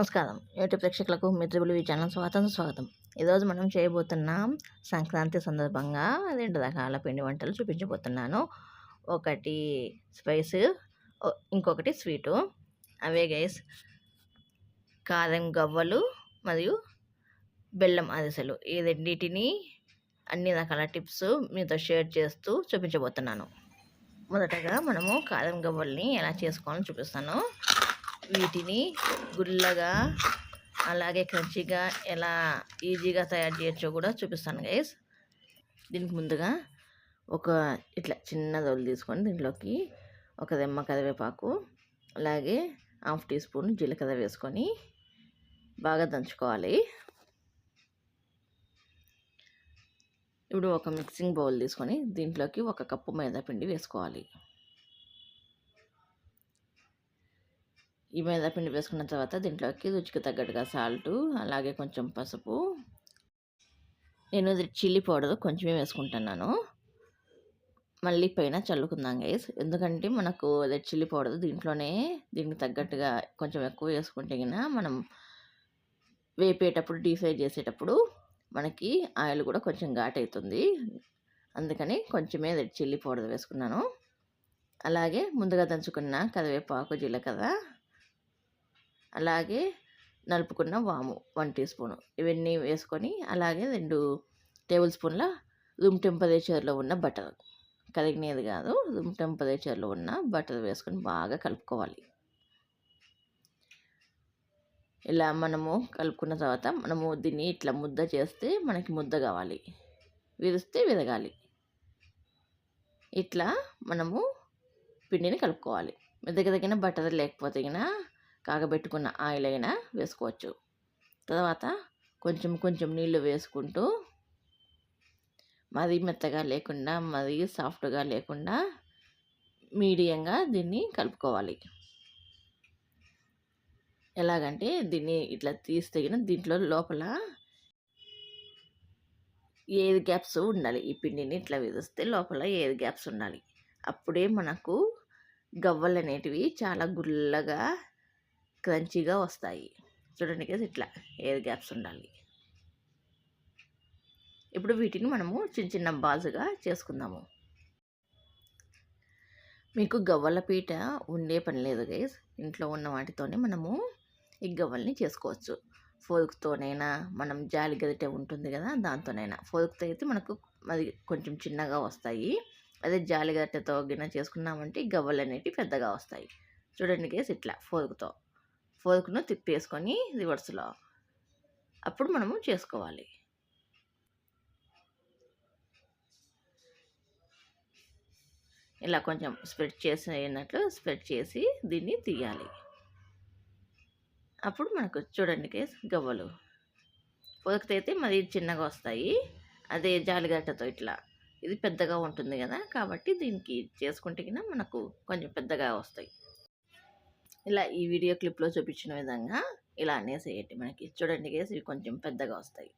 నమస్కారం. యూట్యూబ్ ప్రేక్షకులకు మిత్రులు ఈ ఛానల్ స్వాగతం స్వాగతం. ఈరోజు మనం చేయబోతున్నాం సంక్రాంతి సందర్భంగా రెండు రకాల పిండి వంటలు చూపించబోతున్నాను. ఒకటి స్పైస్ ఇంకొకటి స్వీటు. అవే గైస్ కారం గవ్వలు మరియు బెల్లం అరిసెలు. ఈ రెండింటిని అన్ని రకాల టిప్స్ మీతో షేర్ చేస్తూ చూపించబోతున్నాను. మొదటగా మనము కారం గవ్వల్ని ఎలా చేసుకోవాలో చూపిస్తాను. వీటిని గుల్లగా అలాగే క్రంచిగా ఎలా ఈజీగా తయారు చేయొచ్చో కూడా చూపిస్తాను గైస్ దీనికి ముందుగా ఒక ఇట్లా చిన్న దొలు తీసుకొని దీంట్లోకి ఒక రెమ్మ కరివేపాకు అలాగే హాఫ్ టీ స్పూన్ జీలకర్ర వేసుకొని బాగా దంచుకోవాలి. ఇప్పుడు ఒక మిక్సింగ్ బౌల్ తీసుకొని దీంట్లోకి ఒక కప్పు మైదా పిండి వేసుకోవాలి. ఈ మైదాపిండి వేసుకున్న తర్వాత దీంట్లోకి రుచికి తగ్గట్టుగా సాల్ట్ అలాగే కొంచెం పసుపు. నేను చిల్లీ పౌడర్ కొంచెమే వేసుకుంటున్నాను. మళ్ళీ పైన చల్లుకుందాం గైస్. ఎందుకంటే మనకు రెడ్ చిల్లీ పౌడర్ దీంట్లోనే దీనికి తగ్గట్టుగా కొంచెం ఎక్కువ వేసుకుంటే కన్నా మనం వేపేటప్పుడు డీప్ ఫ్రై చేసేటప్పుడు మనకి ఆయిల్ కూడా కొంచెం ఘాట్ అవుతుంది అందుకని కొంచెమే రెడ్ చిల్లీ పౌడర్ వేసుకున్నాను. అలాగే ముందుగా దంచుకున్న కరివేపాకు జీలకర్ర అలాగే నలుపుకున్న వాము వన్ టీ స్పూను. ఇవన్నీ వేసుకొని అలాగే రెండు టేబుల్ స్పూన్ల రూమ్ టెంపరేచర్లో ఉన్న బటర్. కరిగినది కాదు రూమ్ టెంపరేచర్లో ఉన్న బటర్ వేసుకొని బాగా కలుపుకోవాలి. ఇలా మనము కలుపుకున్న తర్వాత మనము దీన్ని ఇట్లా ముద్ద చేస్తే మనకి ముద్ద కావాలి. విరిస్తే విరగాలి. ఇట్లా మనము పిండిని కలుపుకోవాలి. మీ దగ్గర తగిన బటర్ లేకపోతే గిన కాగబెట్టుకున్న ఆయిల్ అయినా వేసుకోవచ్చు. తర్వాత కొంచెం కొంచెం నీళ్ళు వేసుకుంటూ మరీ మెత్తగా లేకుండా మరీ సాఫ్ట్గా లేకుండా మీడియంగా దీన్ని కలుపుకోవాలి. ఎలాగంటే దీన్ని ఇట్లా తీస్తే దీంట్లో లోపల ఎయిర్ గ్యాప్స్ ఉండాలి. ఈ పిండిని ఇట్లా విధిస్తే లోపల ఎయిర్ గ్యాప్స్ ఉండాలి. అప్పుడే మనకు గవ్వలు అనేటివి చాలా గుల్లగా క్రంచీగా వస్తాయి. చూడండి కదా ఇట్లా ఎయిర్ గ్యాప్స్ ఉండాలి. ఇప్పుడు వీటిని మనము చిన్న చిన్న బాల్స్గా చేసుకుందాము. మీకు గవ్వల పీట ఉండే పని లేదు గైస్ ఇంట్లో ఉన్న వాటితోనే మనము ఈ గవ్వల్ని చేసుకోవచ్చు. ఫోర్క్తోనైనా మనం జాలి గదిటే ఉంటుంది కదా దాంతోనైనా. ఫోర్క్తో అయితే మనకు అది కొంచెం చిన్నగా వస్తాయి. అదే జాలి గట్టెతో గిన్నె చేసుకున్నామంటే ఈ గవ్వలు అనేవి పెద్దగా వస్తాయి. చూడండి గేస్ ఇట్లా ఫోర్క్తో ఫోర్క్ను తిప్పేసుకొని రివర్స్లో. అప్పుడు మనము చేసుకోవాలి. ఇలా కొంచెం స్ప్రెడ్ చేసినట్లు స్ప్రెడ్ చేసి దీన్ని తీయాలి. అప్పుడు మనకు చూడండి కేస్ గవ్వలు. పొదకితే అయితే మరి చిన్నగా వస్తాయి. అదే జాలిగట్టతో ఇట్లా. ఇది పెద్దగా ఉంటుంది కదా కాబట్టి దీనికి చేసుకుంటే మనకు కొంచెం పెద్దగా వస్తాయి. ఇలా ఈ వీడియో క్లిప్లో చూపించిన విధంగా ఇలా అనేసేయండి మనకి. చూడండి కేసు ఇవి కొంచెం పెద్దగా వస్తాయి.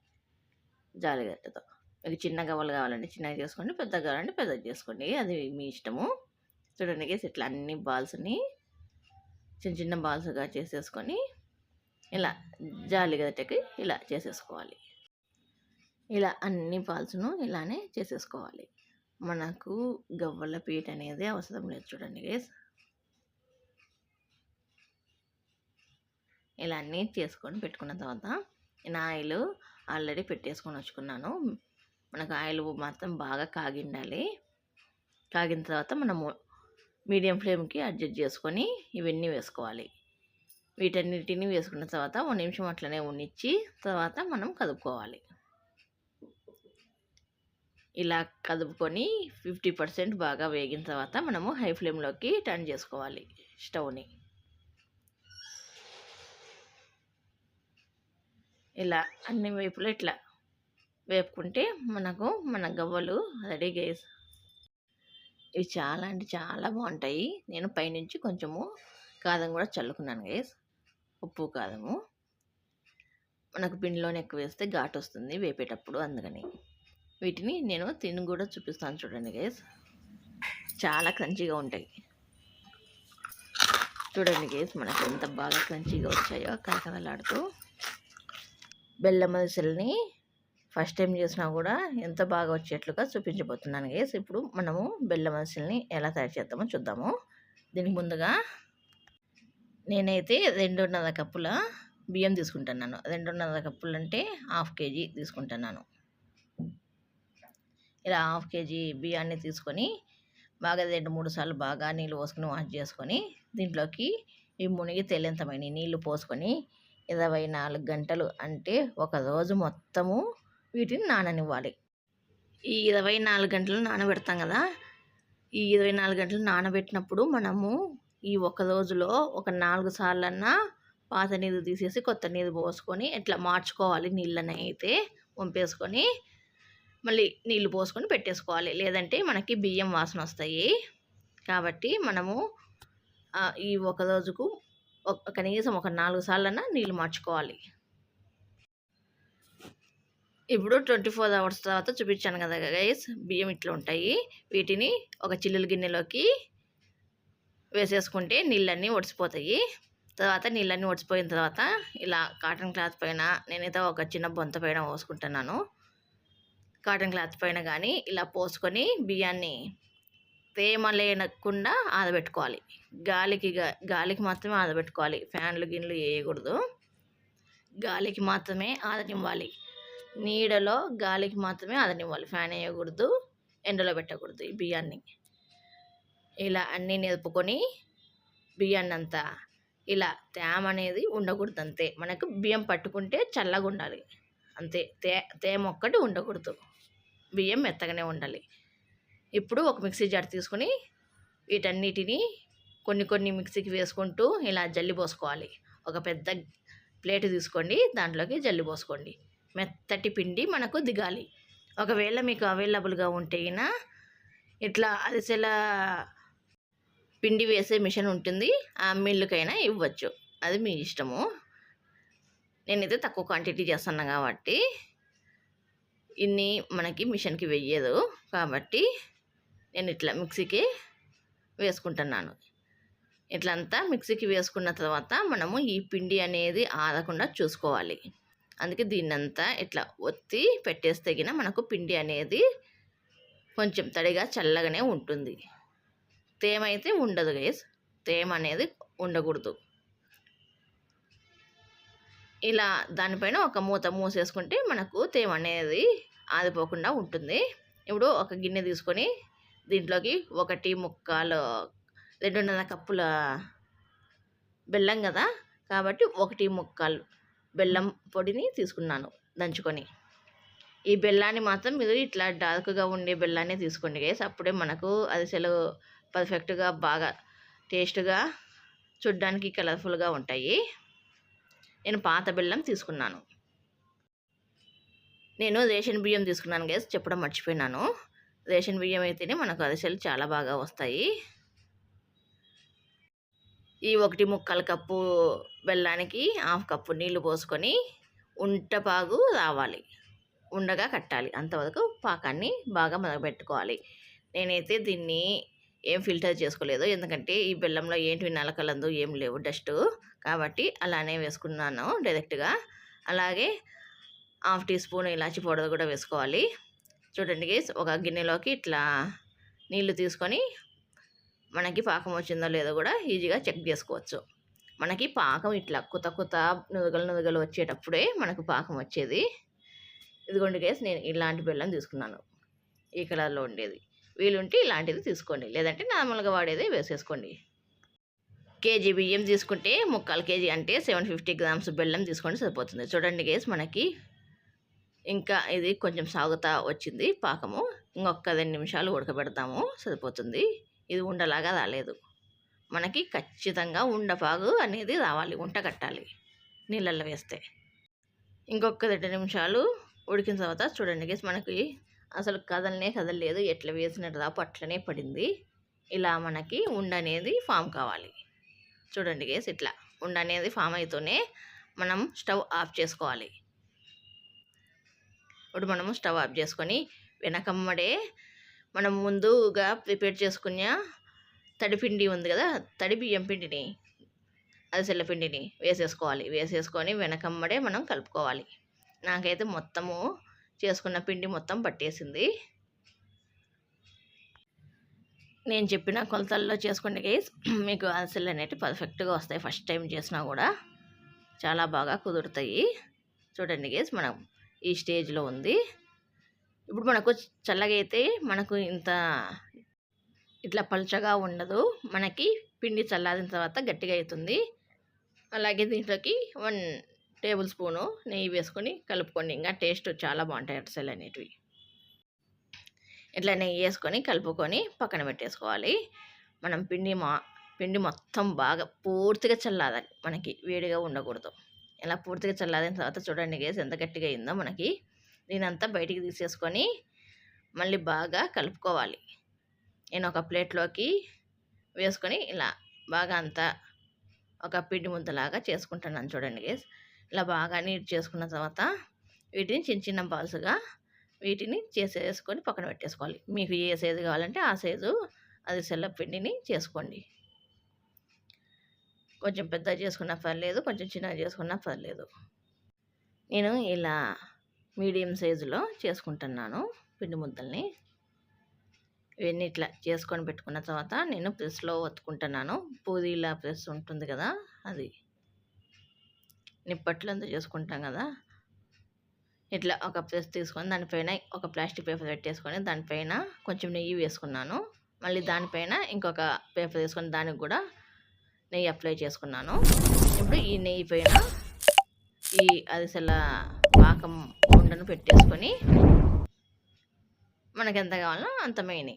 జాలిగట్టతో మీకు చిన్న గవ్వలు కావాలంటే చిన్నగా చేసుకోండి పెద్దగా కావాలంటే పెద్దగా చేసుకోండి. అది మీ ఇష్టము. చూడండి కేసు ఇట్లా అన్ని బాల్స్ని చిన్న చిన్న బాల్స్గా చేసేసుకొని ఇలా జాలిగట్టకి ఇలా చేసేసుకోవాలి. ఇలా అన్ని బాల్స్ను ఇలానే చేసేసుకోవాలి. మనకు గవ్వల పీట అనేది అవసరం లేదు చూడండి గేస్ ఇలా అన్నీ చేసుకొని పెట్టుకున్న తర్వాత నేను ఆయిల్ ఆల్రెడీ పెట్టేసుకొని వచ్చుకున్నాను. మనకు ఆయిల్ మాత్రం బాగా కాగిండాలి. కాగిన తర్వాత మనము మీడియం ఫ్లేమ్కి అడ్జస్ట్ చేసుకొని ఇవన్నీ వేసుకోవాలి. వీటన్నిటిని వేసుకున్న తర్వాత ఒక నిమిషం అట్లనే ఉన్నిచ్చి తర్వాత మనం కదుపుకోవాలి. ఇలా కదుపుకొని ఫిఫ్టీ పర్సెంట్ బాగా వేగిన తర్వాత మనము హై ఫ్లేమ్లోకి టర్న్ చేసుకోవాలి స్టవ్ని. ఇలా అన్ని వైపులు ఇట్లా వేపుకుంటే మనకు మన గవ్వలు రెడీ గేస్. ఇవి చాలా అంటే చాలా బాగుంటాయి. నేను పైనుంచి కొంచెము కారం కూడా చల్లుకున్నాను గేస్. ఉప్పు కారము. మనకు పిండిలోనే ఎక్కువ వేస్తే ఘాటు వస్తుంది వేపేటప్పుడు అందుకని. వీటిని నేను తిని కూడా చూపిస్తాను చూడండి గైస్. చాలా క్రంచీగా ఉంటాయి. చూడండి గేస్ మనకు ఎంత బాగా క్రంచీగా వచ్చాయో కరకరలాడుతూ. బెల్లం అరిసెల్ని ఫస్ట్ టైం చేసినా కూడా ఎంత బాగా వచ్చేట్లుగా చూపించబోతున్నాను గేస్ ఇప్పుడు మనము బెల్లం అరిసెల్ని ఎలా తయారు చేద్దామో చూద్దాము. దీనికి ముందుగా నేనైతే రెండున్నర కప్పుల బియ్యం తీసుకుంటున్నాను. రెండున్నర కప్పులు అంటే హాఫ్ కేజీ తీసుకుంటున్నాను. ఇలా హాఫ్ కేజీ బియ్యాన్ని తీసుకొని బాగా రెండు మూడు సార్లు బాగా నీళ్ళు పోసుకొని వాష్ చేసుకొని దీంట్లోకి ఈ మునిగి తేలేంతమైన నీళ్ళు పోసుకొని ఇరవై నాలుగు గంటలు అంటే ఒక రోజు మొత్తము వీటిని నాననివ్వాలి. ఈ ఇరవై నాలుగు గంటలు నానబెడతాం కదా ఈ ఇరవై నాలుగు గంటలు నానబెట్టినప్పుడు మనము ఈ ఒక రోజులో ఒక నాలుగు సార్లన్నా పాత నీరు తీసేసి కొత్త నీరు పోసుకొని ఇట్లా మార్చుకోవాలి నీళ్ళని అయితే పంపేసుకొని మళ్ళీ నీళ్ళు పోసుకొని పెట్టేసుకోవాలి. లేదంటే మనకి బియ్యం వాసన వస్తాయి. కాబట్టి మనము ఈ ఒక రోజుకు కనీసం ఒక నాలుగు సార్లన్నా నీళ్ళు మార్చుకోవాలి. ఇప్పుడు ట్వంటీ ఫోర్ అవర్స్ తర్వాత చూపించాను కదా గైస్ బియ్యం ఇట్లా ఉంటాయి. వీటిని ఒక చిల్లుల గిన్నెలోకి వేసేసుకుంటే నీళ్ళన్నీ ఒడిసిపోతాయి. తర్వాత నీళ్ళన్నీ ఒడిసిపోయిన తర్వాత ఇలా కాటన్ క్లాత్ పైన నేనైతే ఒక చిన్న బొంత పైన పోసుకుంటున్నాను. కాటన్ క్లాత్ పైన కానీ ఇలా పోసుకొని బియ్యాన్ని తేమ లేనకుండా ఆదబెట్టుకోవాలి గాలికి గాలికి మాత్రమే ఆదబెట్టుకోవాలి ఫ్యాన్లు గిన్నెలు వేయకూడదు గాలికి మాత్రమే ఆదనివ్వాలి. నీడలో గాలికి మాత్రమే ఆదనివ్వాలి. ఫ్యాన్ వేయకూడదు ఎండలో పెట్టకూడదు ఈ బియ్యాన్ని. ఇలా అన్నీ నిలుపుకొని బియ్యాన్ని అంతా ఇలా తేమ అనేది ఉండకూడదు అంతే మనకు బియ్యం పట్టుకుంటే చల్లగా ఉండాలి అంతే. తే తేమ ఒక్కటి ఉండకూడదు. బియ్యం మెత్తగానే ఉండాలి. ఇప్పుడు ఒక మిక్సీ జార్ తీసుకొని వీటన్నిటిని కొన్ని కొన్ని మిక్సీకి వేసుకుంటూ ఇలా జల్లి పోసుకోవాలి. ఒక పెద్ద ప్లేట్ తీసుకోండి దాంట్లోకి జల్లి పోసుకోండి. మెత్తటి పిండి మనకు దిగాలి. ఒకవేళ మీకు అవైలబుల్గా ఉంటే ఇట్లా అరిసెల పిండి వేసే మిషన్ ఉంటుంది. ఆ మిల్లుకైనా ఇవ్వచ్చు. అది మీ ఇష్టము. నేనైతే తక్కువ క్వాంటిటీ చేస్తున్నాను కాబట్టి ఇన్ని మనకి మిషన్కి వెయ్యదు. కాబట్టి నేను ఇట్లా మిక్సీకి వేసుకుంటున్నాను. ఇట్లంతా మిక్సీకి వేసుకున్న తర్వాత మనము ఈ పిండి అనేది ఆరకుండా చూసుకోవాలి. అందుకే దీన్నంతా ఇట్లా ఒత్తి పెట్టేస్తే మనకు పిండి అనేది కొంచెం తడిగా చల్లగానే ఉంటుంది. తేమ అయితే ఉండదు గైస్. తేమ అనేది ఉండకూడదు. ఇలా దానిపైన ఒక మూత మూసేసుకుంటే మనకు తేమ అనేది ఆదిపోకుండా ఉంటుంది. ఇప్పుడు ఒక గిన్నె తీసుకొని దీంట్లోకి ఒకటి ముక్కాలు రెండున్నర కప్పుల బెల్లం కదా? కాబట్టి ఒకటి ముక్కాలు బెల్లం పొడిని తీసుకున్నాను దంచుకొని. ఈ బెల్లాన్ని మాత్రం మీరు ఇట్లా డార్క్గా ఉండే బెల్లాన్ని తీసుకోండి గేస్ అప్పుడే మనకు అరిసెలు పర్ఫెక్ట్గా బాగా టేస్ట్గా చూడ్డానికి కలర్ఫుల్గా ఉంటాయి. నేను పాత బెల్లం తీసుకున్నాను. నేను రేషన్ బియ్యం తీసుకున్నాను గేస్ చెప్పడం మర్చిపోయినాను. రేషన్ బియ్యం అయితేనే మనకు అరిసెలు చాలా బాగా వస్తాయి. ఈ ఒకటి ముక్కల కప్పు బెల్లానికి హాఫ్ కప్పు నీళ్ళు పోసుకొని ఉంటపాగు రావాలి. ఉండగా కట్టాలి. అంతవరకు పాకాన్ని బాగా మొదలుపెట్టుకోవాలి నేనైతే దీన్ని ఏం ఫిల్టర్ చేసుకోలేదు. ఎందుకంటే ఈ బెల్లంలో ఏంటి నలకలందు ఏం లేవు డస్ట్. కాబట్టి అలానే వేసుకున్నాను డైరెక్ట్గా. అలాగే హాఫ్ టీ స్పూన్ ఇలాచి పౌడర్ కూడా వేసుకోవాలి. చూడండి గేస్ ఒక గిన్నెలోకి ఇట్లా నీళ్ళు తీసుకొని మనకి పాకం వచ్చిందో లేదో కూడా ఈజీగా చెక్ చేసుకోవచ్చు. మనకి పాకం ఇట్లా కొత్త కొత్త నుదుగలు నుదుగలు వచ్చేటప్పుడే మనకు పాకం వచ్చేది. ఇదిగోండి గేస్ నేను ఇలాంటి బెల్లం తీసుకున్నాను. ఈ కలర్లో ఉండేది. వీలుంటే ఇలాంటిది తీసుకోండి. లేదంటే నార్మల్గా వాడేది వేసేసుకోండి. కేజీ బియ్యం తీసుకుంటే ముక్కాలు కేజీ అంటే సెవెన్ ఫిఫ్టీ గ్రామ్స్ బెల్లం తీసుకొని సరిపోతుంది. చూడండి గేస్ మనకి ఇంకా ఇది కొంచెం సాగుతా వచ్చింది పాకము. ఇంకొక రెండు నిమిషాలు ఉడకబెడతాము సరిపోతుంది. ఇది ఉండలాగా రాలేదు. మనకి ఖచ్చితంగా ఉండపాగు అనేది రావాలి వంట కట్టాలి నీళ్ళల్లో వేస్తే. ఇంకొక రెండు నిమిషాలు ఉడికిన తర్వాత చూడండి గేస్ మనకి అసలు కదలనే కదలలేదు ఎట్లా వేసినట్టు దాపు అట్లనే పడింది. ఇలా మనకి ఉండ అనేది ఫామ్ కావాలి. చూడండి గేస్ ఇట్లా ఉండ అనేది ఫామ్ అయితేనే మనం స్టవ్ ఆఫ్ చేసుకోవాలి. ఇప్పుడు మనము స్టవ్ ఆఫ్ చేసుకొని వెనకమ్మడే మనం ముందుగా ప్రిపేర్ చేసుకున్న తడిపిండి ఉంది కదా తడి బియ్యం పిండిని అరిసెల పిండిని వేసేసుకోవాలి. వేసేసుకొని వెనకమ్మడే మనం కలుపుకోవాలి. నాకైతే మొత్తము చేసుకున్న పిండి మొత్తం పట్టేసింది. నేను చెప్పిన కొలతల్లో చేసుకుంటే గైస్ మీకు అరిసెలు అనేవి పర్ఫెక్ట్గా వస్తాయి. ఫస్ట్ టైం చేసినా కూడా చాలా బాగా కుదురుతాయి. చూడండి గైస్ మనం ఈ స్టేజ్లో ఉంది. ఇప్పుడు మనకు చల్లగా అయితే మనకు ఇంత ఇట్లా పలుచగా ఉండదు. మనకి పిండి చల్లారిన తర్వాత గట్టిగా అవుతుంది అలాగే దీంట్లోకి వన్ టేబుల్ స్పూను నెయ్యి వేసుకొని కలుపుకోండి. ఇంకా టేస్ట్ చాలా బాగుంటాయి అరిసెలు అనేటివి. ఇట్లా నెయ్యి వేసుకొని కలుపుకొని పక్కన పెట్టేసుకోవాలి. మనం పిండి మా పిండి మొత్తం బాగా పూర్తిగా చల్లారాలి. మనకి వేడిగా ఉండకూడదు. ఇలా పూర్తిగా చల్లారిన తర్వాత చూడండి గేసి ఎంత గట్టిగా అయిందో మనకి. దీనంతా బయటికి తీసేసుకొని మళ్ళీ బాగా కలుపుకోవాలి. నేను ఒక ప్లేట్లోకి వేసుకొని ఇలా బాగా అంతా ఒక పిండి ముద్దలాగా చేసుకుంటున్నాను చూడండి గేస్ ఇలా బాగా నీట్ చేసుకున్న తర్వాత వీటిని చిన్న చిన్న బాల్స్గా వీటిని చేసేసుకొని పక్కన పెట్టేసుకోవాలి. మీకు ఏ సైజు కావాలంటే ఆ సైజు అది సెల్ల పిండిని చేసుకోండి. కొంచెం పెద్ద చేసుకున్నా పర్లేదు కొంచెం చిన్నగా చేసుకున్నా పర్లేదు. నేను ఇలా మీడియం సైజులో చేసుకుంటున్నాను పిండి ముద్దల్ని. ఇవన్నీ ఇట్లా చేసుకొని పెట్టుకున్న తర్వాత నేను ప్రెస్లో ఒత్తుకుంటున్నాను. పూదీలా ప్రెస్ ఉంటుంది కదా అది. నిప్పట్లంతా చేసుకుంటాం కదా. ఇట్లా ఒక ప్రెస్ తీసుకొని దానిపైన ఒక ప్లాస్టిక్ పేపర్ పెట్టేసుకొని దానిపైన కొంచెం నెయ్యి వేసుకున్నాను. మళ్ళీ దానిపైన ఇంకొక పేపర్ వేసుకొని దానికి కూడా నెయ్యి అప్లై చేసుకున్నాను. ఇప్పుడు ఈ నెయ్యి పైన ఈ అరిసెల పాకం ఉండను పెట్టేసుకొని మనకి ఎంత కావాలో అంత మెయిన్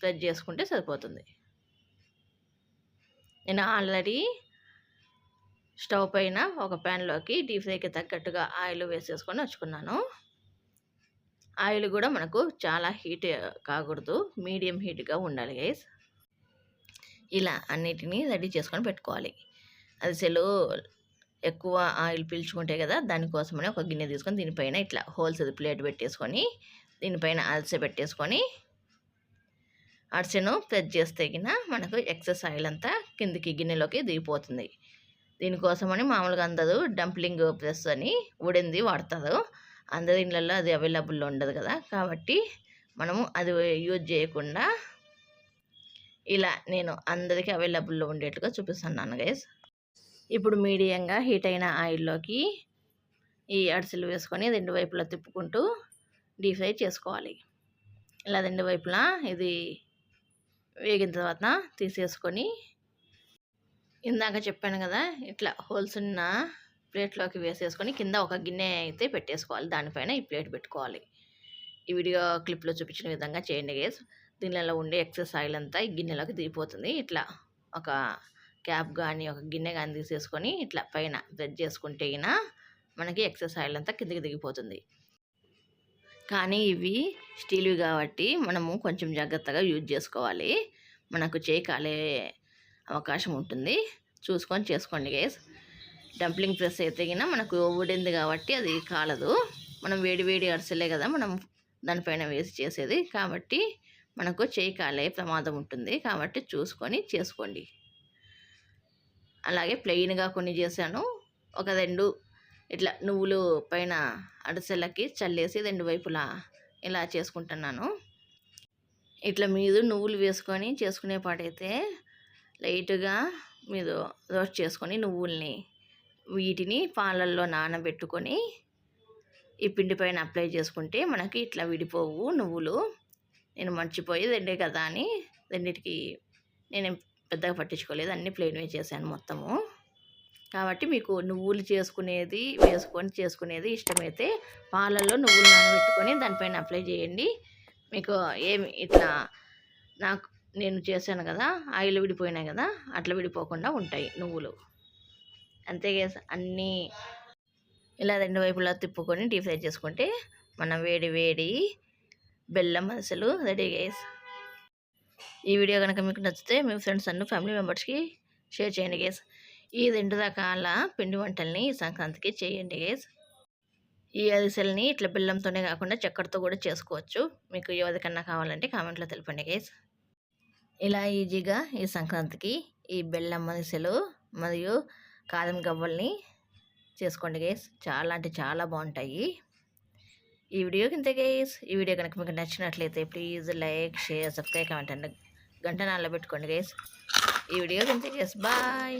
ప్రెస్ చేసుకుంటే సరిపోతుంది. నేను ఆల్రెడీ స్టవ్ పైన ఒక ప్యాన్లోకి డీప్ ఫ్రైకి తగ్గట్టుగా ఆయిల్ వేసేసుకొని వచ్చుకున్నాను. ఆయిల్ కూడా మనకు చాలా హీట్ కాకూడదు మీడియం హీట్గా ఉండాలి గైస్. ఇలా అన్నిటినీ రెడీ చేసుకొని పెట్టుకోవాలి. అసలు ఎక్కువ ఆయిల్ పీల్చుకుంటాయి కదా దానికోసమని ఒక గిన్నె తీసుకొని దీనిపైన ఇట్లా హోల్సేల్ ప్లేట్ పెట్టేసుకొని దీనిపైన అలసె పెట్టేసుకొని అరిసెను ప్రెస్ చేస్తే మనకు ఎక్సెస్ ఆయిల్ అంతా కిందికి గిన్నెలోకి దిగిపోతుంది. దీనికోసమని మామూలుగా అందరూ డంప్లింగ్ ప్రెస్ అని ఉడింది వాడతారు. అందరి ఇళ్ళల్లో అది అవైలబుల్లో ఉండదు కదా కాబట్టి మనము అది యూజ్ చేయకుండా ఇలా నేను అందరికీ అవైలబుల్లో ఉండేట్టుగా చూపిస్తున్నాను గైస్ ఇప్పుడు మీడియంగా హీట్ అయిన ఆయిల్లోకి ఈ అడిసెలు వేసుకొని రెండు వైపులా తిప్పుకుంటూ డీప్ ఫ్రై చేసుకోవాలి. ఇలా రెండు వైపులా ఇది వేగిన తర్వాత తీసేసుకొని ఇందాక చెప్పాను కదా ఇట్లా హోల్స్ ఉన్న ప్లేట్లోకి వేసేసుకొని కింద ఒక గిన్నె అయితే పెట్టేసుకోవాలి. దానిపైన ఈ ప్లేట్ పెట్టుకోవాలి. ఈ వీడియో క్లిప్లో చూపించిన విధంగా చేయండి గేస్ దీనిలో ఉండే ఎక్సెస్ ఆయిల్ అంతా ఈ గిన్నెలోకి దిగిపోతుంది. ఇట్లా ఒక క్యాప్ కానీ ఒక గిన్నె కానీ తీసేసుకొని ఇట్లా పైన బ్రెడ్ చేసుకుంటే అయినా మనకి ఎక్సెస్ ఆయిల్ అంతా కిందకి దిగిపోతుంది. కానీ ఇవి స్టీల్వి కాబట్టి మనము కొంచెం జాగ్రత్తగా యూజ్ చేసుకోవాలి. మనకు చేయి కాలే అవకాశం ఉంటుంది. చూసుకొని చేసుకోండి గేస్. డంప్లింగ్ ప్రెస్ అయితే మనకు ఊడింది కాబట్టి అది కాలదు. మనం వేడి వేడి అరిసెలే కదా మనం దానిపైన వేసి చేసేది. కాబట్టి మనకు చేయి కాలే ప్రమాదం ఉంటుంది. కాబట్టి చూసుకొని చేసుకోండి. అలాగే ప్లెయిన్గా కొన్ని చేశాను. ఒక రెండు ఇట్లా నువ్వులు పైన అడసెలకి చల్లేసి రెండు వైపులా ఇలా చేసుకుంటున్నాను. ఇట్లా మీరు నువ్వులు వేసుకొని చేసుకునే పాటైతే లైట్గా మీరు రోస్ట్ చేసుకొని నువ్వుల్ని వీటిని పాలల్లో నానబెట్టుకొని ఈ పిండి పైన అప్లై చేసుకుంటే మనకి ఇట్లా విడిపోవు నువ్వులు. నేను మర్చిపోయి రెండే కదా అని రెండిటికి నేను పెద్దగా పట్టించుకోలేదు. అన్నీ ప్లెయిన్వే చేశాను మొత్తము. కాబట్టి మీకు నువ్వులు చేసుకునేది వేసుకొని చేసుకునేది ఇష్టమైతే పాలల్లో నువ్వులు నానబెట్టుకొని దానిపైన అప్లై చేయండి. మీకు ఏమి ఇట్లా నాకు నేను చేశాను కదా ఆయిల్ విడిపోయినాయి కదా అట్లా విడిపోకుండా ఉంటాయి నువ్వులు. అంతేకా అన్నీ ఇలా రెండు వైపులా తిప్పుకొని డీప్ ఫ్రై చేసుకుంటే మనం వేడి వేడి బెల్లం అసలు రెడీ గేస్ ఈ వీడియో కనుక మీకు నచ్చితే మీ ఫ్రెండ్స్ అన్ను ఫ్యామిలీ మెంబర్స్కి షేర్ చేయండి గేస్. ఈ రెండు రకాల పిండి వంటల్ని సంక్రాంతికి చేయండి గేస్. ఈ అరిసెల్ని ఇట్లా బెల్లంతోనే కాకుండా చక్కెరతో కూడా చేసుకోవచ్చు. మీకు ఎవరికన్నా కావాలంటే కామెంట్లో తెలపండి గేస్. ఇలా ఈజీగా ఈ సంక్రాంతికి ఈ బెల్లం అరిసెలు మరియు కారం గవ్వల్ని చేసుకోండి గేస్. చాలా అంటే చాలా బాగుంటాయి. ఈ వీడియో కింద గైస్ ఈ వీడియో కనుక మీకు నచ్చినట్లయితే please like share subscribe comment అండి గంట నాలో పెట్టుకోండి గైస్ ఈ వీడియో కింద గైస్ బాయ్